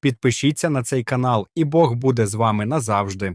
підпишіться на цей канал, і Бог буде з вами назавжди.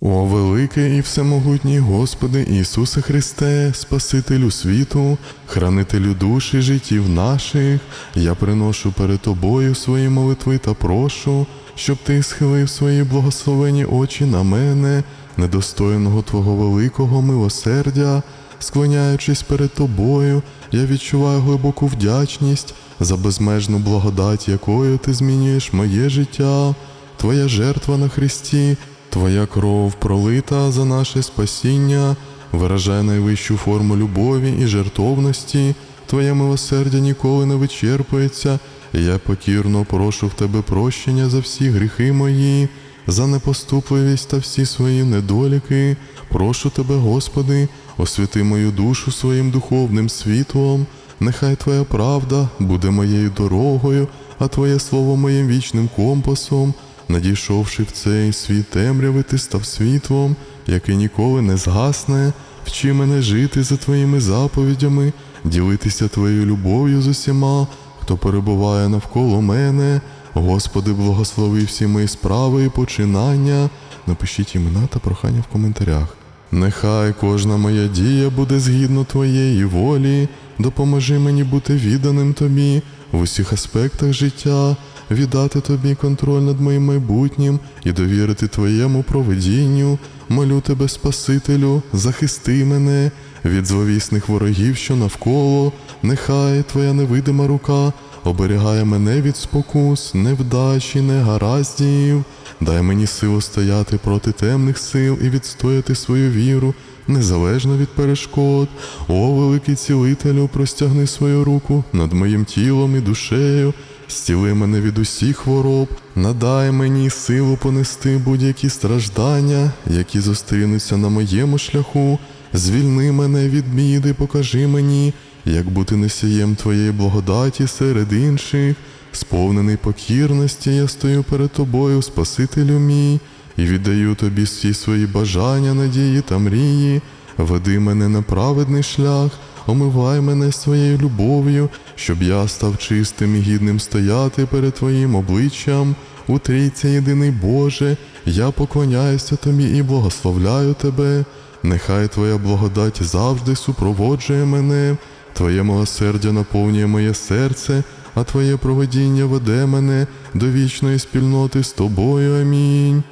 О великий і всемогутній Господи Ісусе Христе, Спасителю світу, хранителю душ і життів наших, я приношу перед Тобою свої молитви та прошу, щоб Ти схилив свої благословені очі на мене, недостойного Твого великого милосердя, склоняючись перед Тобою, я відчуваю глибоку вдячність за безмежну благодать, якою Ти змінюєш моє життя, Твоя жертва на Христі. Твоя кров пролита за наше спасіння, виражає найвищу форму любові і жертовності, Твоє милосердя ніколи не вичерпується, і я покірно прошу в Тебе прощення за всі гріхи мої, за непоступливість та всі свої недоліки. Прошу Тебе, Господи, освяти мою душу своїм духовним світлом, нехай Твоя правда буде моєю дорогою, а Твоє слово моїм вічним компасом. Надійшовши в цей світ темряви, ти став світлом, яке ніколи не згасне, вчи мене жити за твоїми заповідями, ділитися твоєю любов'ю з усіма, хто перебуває навколо мене. Господи, благослови всі мої справи і починання. Напишіть імена та прохання в коментарях. Нехай кожна моя дія буде згідно твоєї волі, допоможи мені бути відданим тобі в усіх аспектах життя, віддати тобі контроль над моїм майбутнім і довірити твоєму провидінню. Молю тебе, Спасителю, захисти мене від зловісних ворогів, що навколо, нехай твоя невидима рука оберігає мене від спокус, невдачі, негараздів. Дай мені силу стояти проти темних сил і відстояти свою віру, незалежно від перешкод. О, великий цілителю, простягни свою руку над моїм тілом і душею, стіли мене від усіх хвороб, надай мені силу понести будь-які страждання, які зустрінуться на моєму шляху. Звільни мене від біди, покажи мені, як бути носієм твоєї благодаті серед інших. Сповнений покірності, я стою перед тобою, Спасителю мій, і віддаю тобі всі свої бажання, надії та мрії. Веди мене на праведний шлях, омивай мене своєю любов'ю, щоб я став чистим і гідним стояти перед Твоїм обличчям. У трійці єдиний Боже, я поклоняюся тобі і благословляю тебе. Нехай Твоя благодать завжди супроводжує мене, Твоє милосердя наповнює моє серце, а Твоє проведіння веде мене до вічної спільноти з тобою. Амінь.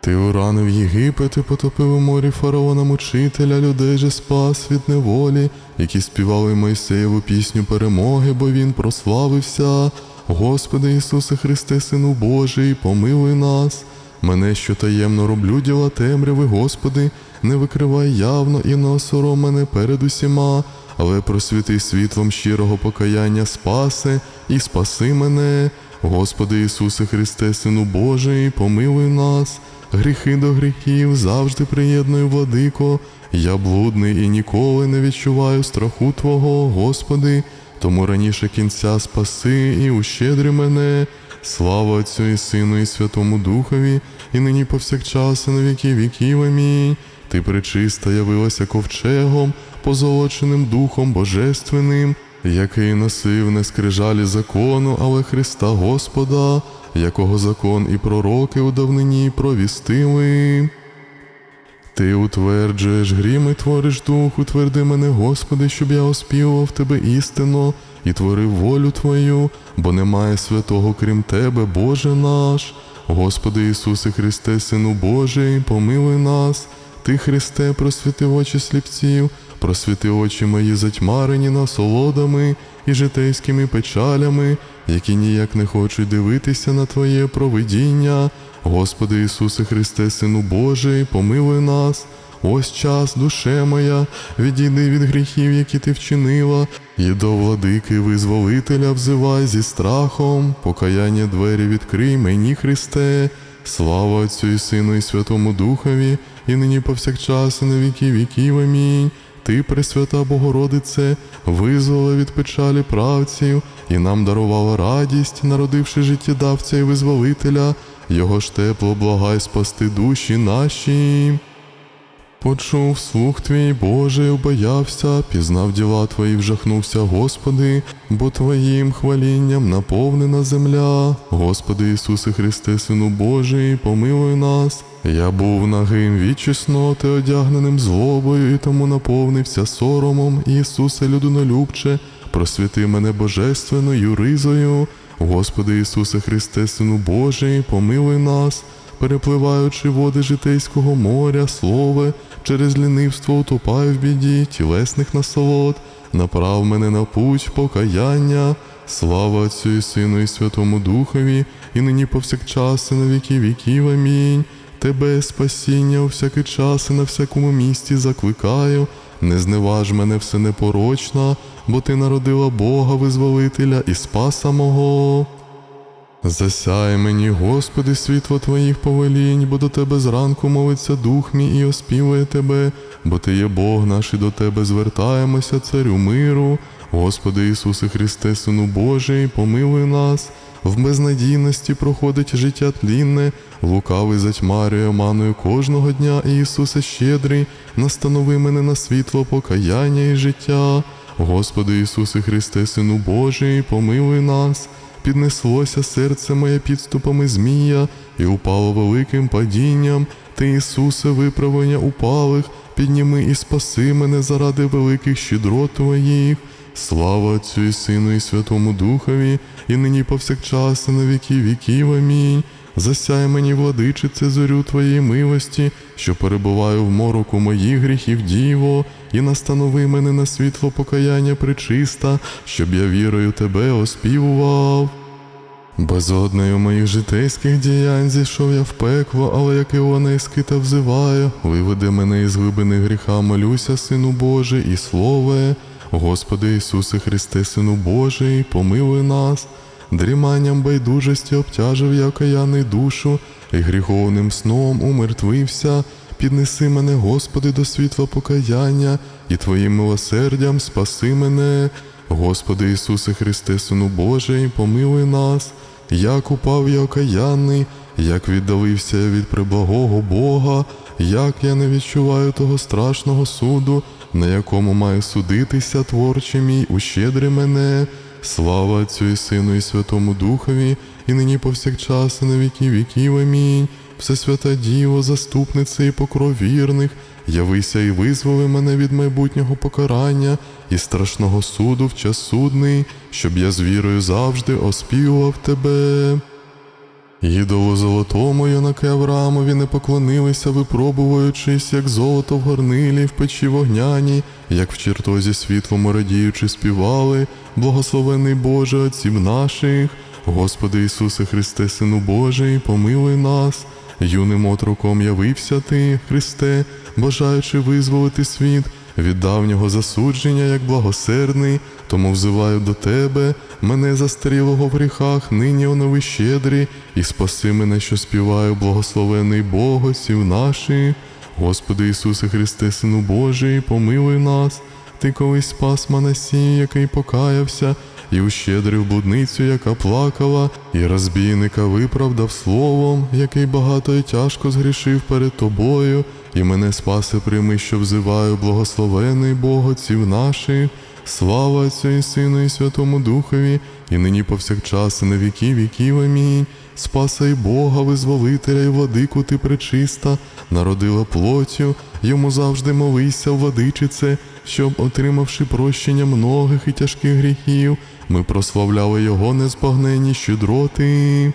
Ти уранив Єгипет і потопив у морі фараона мучителя, людей же спас від неволі, які співали Мойсеєву пісню перемоги, бо він прославився. Господи Ісусе Христе, Сину Божий, помилуй нас. Мене, що таємно роблю діла темряви, Господи, не викривай явно і не мене перед усіма, але просвіти світлом щирого покаяння спаси і спаси мене. Господи Ісусе Христе, Сину Божий, помилуй нас, гріхи до гріхів завжди приєдную, владико. Я блудний і ніколи не відчуваю страху Твого, Господи, тому раніше кінця спаси і ущедри мене. Слава Отцю і Сину, і Святому Духові, і нині повсякчас, і на віки віків. Амінь. Ти причиста явилася ковчегом, позолоченим Духом Божественним, який носив не скрижалі закону, але Христа Господа, якого закон і пророки у давнині провістили. Ти утверджуєш грім і твориш дух, утверди мене, Господи, щоб я оспівував Тебе істинно і творив волю Твою, бо немає святого крім Тебе, Боже наш. Господи Ісусе Христе, Сину Божий, помилуй нас. Ти, Христе, просвіти очі сліпців, просвіти очі мої затьмарені насолодами і житейськими печалями, які ніяк не хочуть дивитися на Твоє провидіння. Господи Ісусе Христе, Сину Божий, помилуй нас. Ось час, душе моя, відійди від гріхів, які ти вчинила, і до владики визволителя взивай зі страхом, покаяння двері відкрий мені, Христе, слава Отцю і Сину, і Святому Духові, і нині повсякчас, і на віки віків. Амінь. Ти, Пресвята Богородице, визвола від печалі правців, і нам дарувала радість, народивши життєдавця і визволителя, його ж тепло благай спасти душі наші. Почув слух твій Боже, боявся, пізнав діла твої, вжахнувся, Господи, бо Твоїм хвалінням наповнена земля. Господи Ісусе Христе, Сину Божий, помилуй нас. Я був нагим від чесноти, одягненим злобою, і тому наповнився соромом. Ісусе, людинолюбче, просвіти мене божественною ризою. Господи Ісусе Христе, Сину Божий, помилуй нас перепливаючи води житейського моря, слове, через лінивство утопаю в біді, тілесних насолод, направ мене на путь покаяння, слава Отцю і Сину і Святому Духові, і нині повсякчас і на віки віків. Амінь. Тебе спасіння у всякий час і на всякому місці закликаю. Не зневаж мене все непорочна, бо ти народила Бога, визволителя і спаса мого. Засяй мені, Господи, світло Твоїх повелінь, бо до Тебе зранку молиться дух мій і оспівує Тебе, бо Ти є Бог наш і до Тебе звертаємося, Царю миру. Господи Ісусе Христе, Сину Божий, помилуй нас. В безнадійності проходить життя тлінне, лукавий затьмарює маною кожного дня, Ісусе щедрий, настанови мене на світло покаяння і життя. Господи Ісусе Христе, Сину Божий, помилуй нас піднеслося серце моє підступами змія, і упало великим падінням. Ти, Ісусе, виправлення упалих, підніми і спаси мене заради великих щедрот Твоїх. Слава Отцю і Сину і Святому Духові, і нині повсякчас і на віки віків. Амінь. Засяй мені, владичице, зорю Твоєї милості, що перебуваю в мороку моїх гріхів діво, і настанови мене на світло покаяння причиста, щоб я вірою Тебе оспівував. Безоднею моїх житейських діянь зійшов я в пекло, але як Іона скита взиваю, виведи мене із глибини гріха, молюся, Сину Божий, і Слове, Господи Ісусе Христе, Сину Божий, помилуй нас. Дріманням байдужості обтяжив я окаяний душу, і гріховним сном умертвився. Піднеси мене, Господи, до світла покаяння, і Твоїм милосердям спаси мене. Господи Ісусе Христе, Сину Божий, помилуй нас. Як упав я окаянний, як віддалився я від преблагого Бога, як я не відчуваю того страшного суду, на якому маю судитися, творче мій, ущедри мене. Слава Отцю і Сину і Святому Духові, і нині повсякчас і на віки віків. Амінь. Всесвята Діво, заступниця і покров вірних, явися і визволи мене від майбутнього покарання і страшного суду в час судний, щоб я з вірою завжди оспівував тебе. Ідолу золотому юнаки Авраамові не поклонилися, випробуючись, як золото в горнилі, в печі вогняні, як в чертозі світлому радіючи співали, благословений Боже отців наших, Господи Ісусе Христе, Сину Божий, помилуй нас, юним отроком явився Ти, Христе, бажаючи визволити світ від давнього засудження, як благосердний, тому взиваю до Тебе, мене застарілого в гріхах, нині онови щедрі, і спаси мене, що співаю, благословений Бог сів наших. Господи Ісусе Христе, Сину Божий, помилуй нас. Ти колись спас Манасій, який покаявся, і ущедрив блудницю, яка плакала, і розбійника виправдав словом, який багато і тяжко згрішив перед тобою, і мене спаси прийми, що взиваю, благословений Бог отців наших. Слава Отцю і Сину і Святому Духові, і нині повсякчас і на віки віків. Амінь. Спаса й Бога, визволителя і владику ти пречиста, народила плотю, йому завжди молися, владичице, щоб, отримавши прощення многих і тяжких гріхів, ми прославляли його незбагненні щедроти.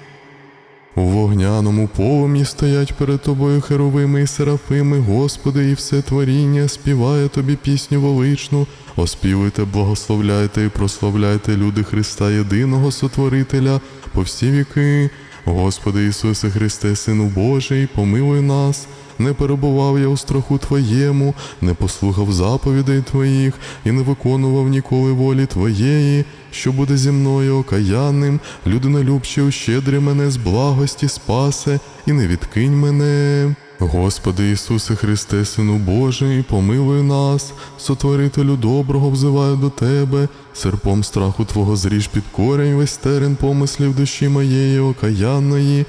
У вогняному полум'ї стоять перед тобою херовими і серафими, Господи, і все творіння співає тобі пісню величну. Оспівуйте, благословляйте і прославляйте люди Христа, єдиного Сотворителя по всі віки. Господи Ісусе Христе, Сину Божий, помилуй нас. Не перебував я у страху Твоєму, не послухав заповідей Твоїх і не виконував ніколи волі Твоєї, що буде зі мною окаянним, людинолюбче ущедрі мене з благості спасе, і не відкинь мене. Господи Ісусе Христе, Сину Божий, помилуй нас, сотворителю доброго взиваю до Тебе, серпом страху Твого зріж під корень весь терен помислів душі моєї окаянної,